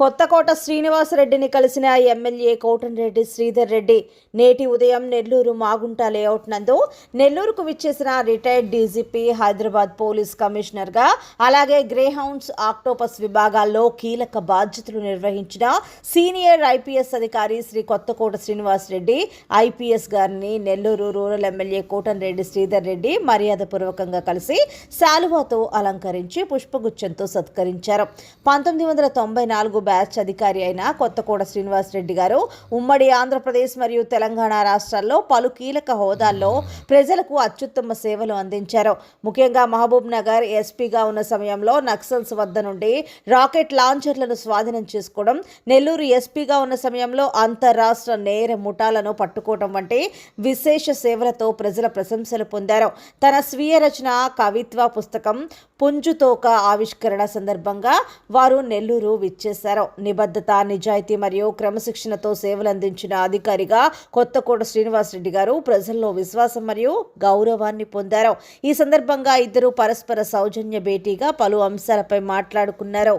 కొత్తకోట శ్రీనివాసరెడ్డిని కలిసిన ఎమ్మెల్యే కోటనరెడ్డి శ్రీధర్ రెడ్డి నేటి ఉదయం నెల్లూరు మాగుంట లేఅవుట్ నందు నెల్లూరుకు విచ్చేసిన రిటైర్డ్ డీజీపీ హైదరాబాద్ పోలీస్ కమిషనర్గా అలాగే గ్రేహౌండ్స్ ఆక్టోపస్ విభాగాల్లో కీలక బాధ్యతలు నిర్వహించిన సీనియర్ ఐపీఎస్ అధికారి శ్రీ కొత్తకోట శ్రీనివాసరెడ్డి ఐపీఎస్ గారిని నెల్లూరు రూరల్ ఎమ్మెల్యే కోటంరెడ్డి శ్రీధర్ రెడ్డి మర్యాదపూర్వకంగా కలిసి శాలువాతో అలంకరించి పుష్పగుచ్చంతో సత్కరించారు. పంతొమ్మిది వందల తొంభై నాలుగు బ్యాచ్ అధికారి అయిన కొత్తకూడ శ్రీనివాస్ రెడ్డి గారు ఉమ్మడి ఆంధ్రప్రదేశ్ మరియు తెలంగాణ రాష్ట్రాల్లో పలు కీలక హోదాల్లో ప్రజలకు అత్యుత్తమ సేవలు అందించారు. ముఖ్యంగా మహబూబ్ నగర్ ఎస్పీగా ఉన్న సమయంలో నక్సల్స్ వద్ద నుండి రాకెట్ లాంచర్లను స్వాధీనం చేసుకోవడం నెల్లూరు ఎస్పీగా ఉన్న సమయంలో అంతరాష్ట్ర నేర ముఠాలను పట్టుకోవడం వంటి విశేష సేవలతో ప్రజల ప్రశంసలు పొందారు. తన స్వీయ రచన కవిత్వ పుస్తకం పుంజుతోక ఆవిష్కరణ సందర్భంగా వారు నెల్లూరు విచ్చేశారు. నిబద్ధత నిజాయితీ మరియు క్రమశిక్షణతో సేవలు అందించిన అధికారిగా కొత్తకోట శ్రీనివాసరెడ్డి గారు ప్రజల్లో విశ్వాసం మరియు గౌరవాన్ని పొందారు. ఈ సందర్భంగా ఇద్దరు పరస్పర సౌజన్య భేటీగా పలు అంశాలపై మాట్లాడుకున్నారు.